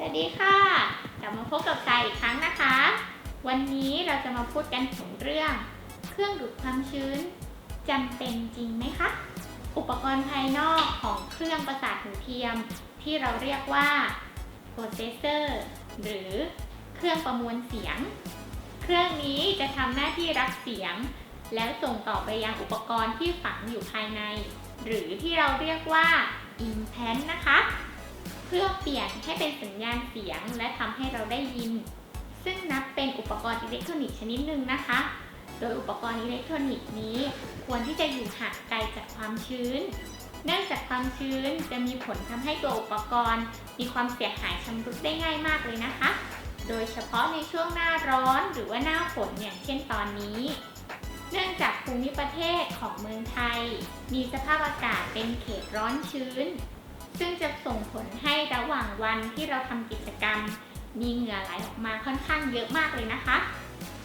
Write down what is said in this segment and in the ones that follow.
สวัสดีค่ะ กลับมาพบกับทรายอีกครั้งนะคะ วันนี้เราจะมาพูดกันถึงเรื่อง เครื่องดูดความชื้นจำเป็นจริงไหมคะ อุปกรณ์ภายนอกของเครื่องประสาทหูเทียม ที่เราเรียกว่า processor หรือเครื่องประมวลเสียง เครื่องนี้จะทำหน้าที่รับเสียง แล้วส่งต่อไปยังอุปกรณ์ที่ฝังอยู่ภายใน หรือที่เราเรียกว่า implant นะคะ เพื่อเปลี่ยนให้เป็นสัญญาณเสียงและทำให้เราได้ยิน ซึ่งนับเป็นอุปกรณ์อิเล็กทรอนิกส์ชนิดหนึ่งนะคะ โดยอุปกรณ์อิเล็กทรอนิกส์นี้ ควรที่จะอยู่ห่างไกลจากความชื้น เนื่องจากความชื้นจะมีผลทำให้ตัวอุปกรณ์ มีความเสียหายชำรุดได้ง่ายมากเลยนะคะ โดยเฉพาะในช่วงหน้าร้อนหรือว่าหน้าฝนอย่างเช่นตอนนี้ เนื่องจากภูมิประเทศของเมืองไทย มีสภาพอากาศเป็นเขตร้อนชื้น ซึ่งจะส่งผลให้ระหว่างวันที่เราทำกิจกรรม มีเหงื่อไหลออกมาค่อนข้างเยอะมากเลยนะคะ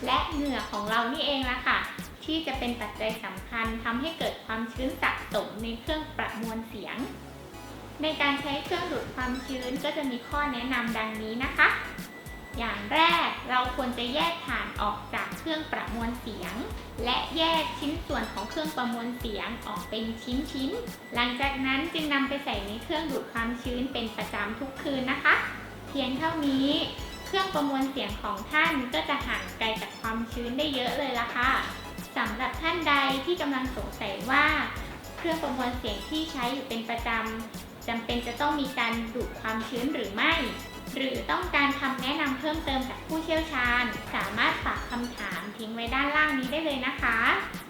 และเหงื่อของเรานี่เองละค่ะ ที่จะเป็นปัจจัยสำคัญทำให้เกิดความชื้นสะสมในเครื่องประมวลเสียง ในการใช้เครื่องดูดความชื้นก็จะมีข้อแนะนำดังนี้นะคะ อย่างแรก เราควรจะแยกฐานออกจากเครื่องประมวลเสียง และแยกชิ้นส่วนของเครื่องประมวลเสียงออกเป็นชิ้นๆ หลังจากนั้นจึงนำไปใส่ในเครื่องดูดความชื้นเป็นประจำทุกคืนนะคะ เพียงเท่านี้เครื่องประมวลเสียงของท่านก็จะห่างไกลจากความชื้นได้เยอะเลยละค่ะสำหรับท่านใดที่กำลังสงสัยว่า เครื่องประมวลเสียงที่ใช้อยู่เป็นประจำจำเป็นจะต้องมีการดูดความชื้นหรือไม่ หรือต้องการคำแนะนำเพิ่มเติมจากผู้เชี่ยวชาญ สามารถฝากคำถามทิ้งไว้ด้านล่างนี้ได้เลยนะคะขอบคุณค่ะ